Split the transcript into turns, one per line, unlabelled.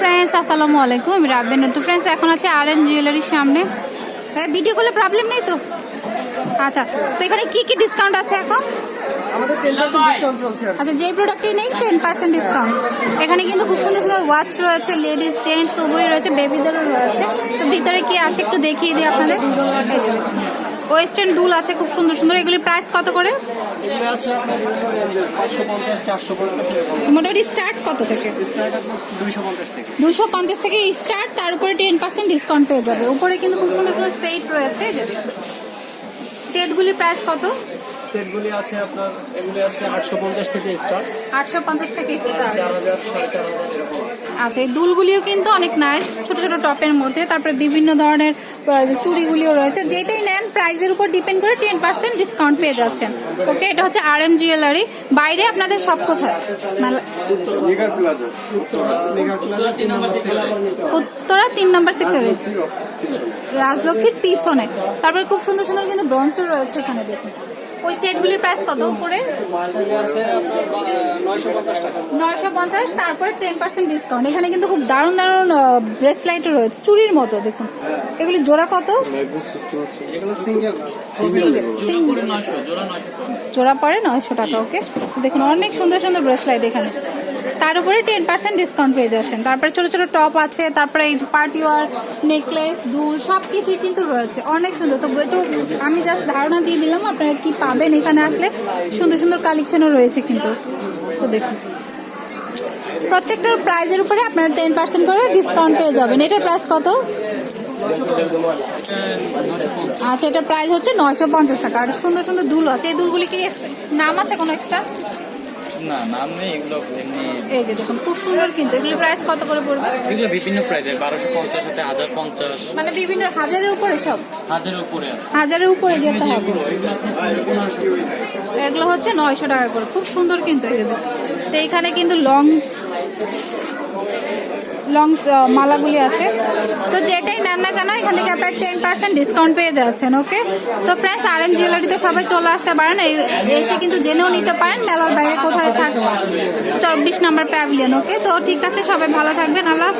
Friends আসসালামু আলাইকুম আমি রাব্বেন তো ফ্রেন্ডস এখন আছে আর এম জুয়েলারির সামনে। ভিডিও করলে প্রবলেম নেই তো? আচ্ছা তো এখানে কি কি ডিসকাউন্ট আছে এখন? আচ্ছা যেই প্রোডাক্টই নেই টেন পার্সেন্ট ডিসকাউন্ট এখানে কিন্তু খুব সুন্দর সুন্দর ওয়াচ রয়েছে লেডিস জেন্টস উভয় রয়েছে বেবিদেরও রয়েছে। তো ভিতরে কি আছে একটু দেখিয়ে দিই আপনাদের। ওয়েস্টার্ন ডুল আছে খুব সুন্দর সুন্দর। এগুলি প্রাইস কত করে? মোটামুটি স্টার্ট কত থেকে?
দুইশো পঞ্চাশ থেকে।
দুশো পঞ্চাশ থেকে স্টার্ট তার উপরে টেন পার্সেন্ট ডিসকাউন্ট পেয়ে যাবে। উপরে কিন্তু খুব সুন্দর সুন্দর সেট রয়েছে সেটগুলির প্রাইস কত?
সেটগুলি আছে আপনার এগুলি আছে আটশো পঞ্চাশ থেকে স্টার্ট
আটশো পঞ্চাশ থেকে স্টার্ট
চার হাজার সাড়ে চার হাজার এরকম। আছে।
এই দুলগুলিও কিন্তু অনেক নাইস ছোট ছোট টপের মধ্যে। তারপরে বিভিন্ন ধরনের চুড়িগুলিও রয়েছে। যেটাই নেন প্রাইসের উপর ডিপেন্ড করে টেন পার্সেন্ট ডিসকাউন্ট পেয়ে যাচ্ছেন। ওকে এটা হচ্ছে আর এম জুয়েলারি বাইরে আপনাদের সব কোথায়? উত্তরা তিন নম্বর সেক্টরে রাজলক্ষ্মীর পিছনে। তারপরে খুব সুন্দর সুন্দর কিন্তু ব্রঞ্জও রয়েছে এখানে দেখুন। ওই সেটগুলির প্রাইস কত উপরে?
এগুলি আছে আপনার নয়শো পঞ্চাশ
তারপরে টেন পার্সেন্ট ডিসকাউন্ট এখানে কিন্তু খুব দারুণ দারুণ ব্রেসলাইটও রয়েছে। চুরির মতো দেখুন। এগুলি জোড়া কত? জোড়া পড়ে নয়শো টাকা ওকে দেখুন অনেক সুন্দর সুন্দর ব্রেসলাইট এখানে। তার উপরে টেন পার্সেন্ট ডিসকাউন্ট পেয়ে যাচ্ছেন। তারপরে ছোট ছোট টপ আছে, তারপরে এই পার্টি ওয়ার নেকলেস দুল সব কিছুই কিন্তু রয়েছে। অনেক সুন্দর। তো একটু আমি জাস্ট ধারণা দিয়ে দিলাম, আপনারা কি পাবেন এখানে আসলে? সুন্দর সুন্দর কালেকশনও রয়েছে কিন্তু। তো দেখুন। প্রত্যেকটার প্রাইজের উপরে আপনারা টেন পার্সেন্ট করে ডিসকাউন্ট পেয়ে যাবেন। এটার প্রাইস কত? আচ্ছা এটার প্রাইস হচ্ছে নয়শো পঞ্চাশ টাকা। আর সুন্দর সুন্দর দুল আছে। এই দুলগুলি কি নাম আছে কোনো এক্সট্রা
না নাম নেই এগুলো এমনি
এই যে দেখুন খুব সুন্দর কিন্তু। এগুলো প্রাইস কত করে পড়বে?
এগুলো বিভিন্ন প্রাইজের বারোশো পঞ্চাশ হাতে হাজার পঞ্চাশ।
মানে বিভিন্ন হাজারের উপরে সব?
হাজারের উপরে
হাজারের উপরে যেতে হবে।
এগুলো
এগুলো হচ্ছে নয়শো টাকা করে। খুব সুন্দর কিন্তু এগুলো। তো এইখানে কিন্তু লং লং মালাগুলি আছে। তো যেটাই নেন না কেন, এখান থেকে আপনার টেন পার্সেন্ট ডিসকাউন্ট পেয়ে যাচ্ছেন ওকে তো ফ্রেন্ডস আর এম জুয়েলারিতে সবাই চলে আসতে পারেন। এই, এসে কিন্তু জেনেও নিতে পারেন মেলার বাইরে কোথায় থাকবে চব্বিশ নম্বর প্যাভিলিয়ন ওকে তো ঠিক আছে, সবাই ভালো থাকবেন। আল্লাহ।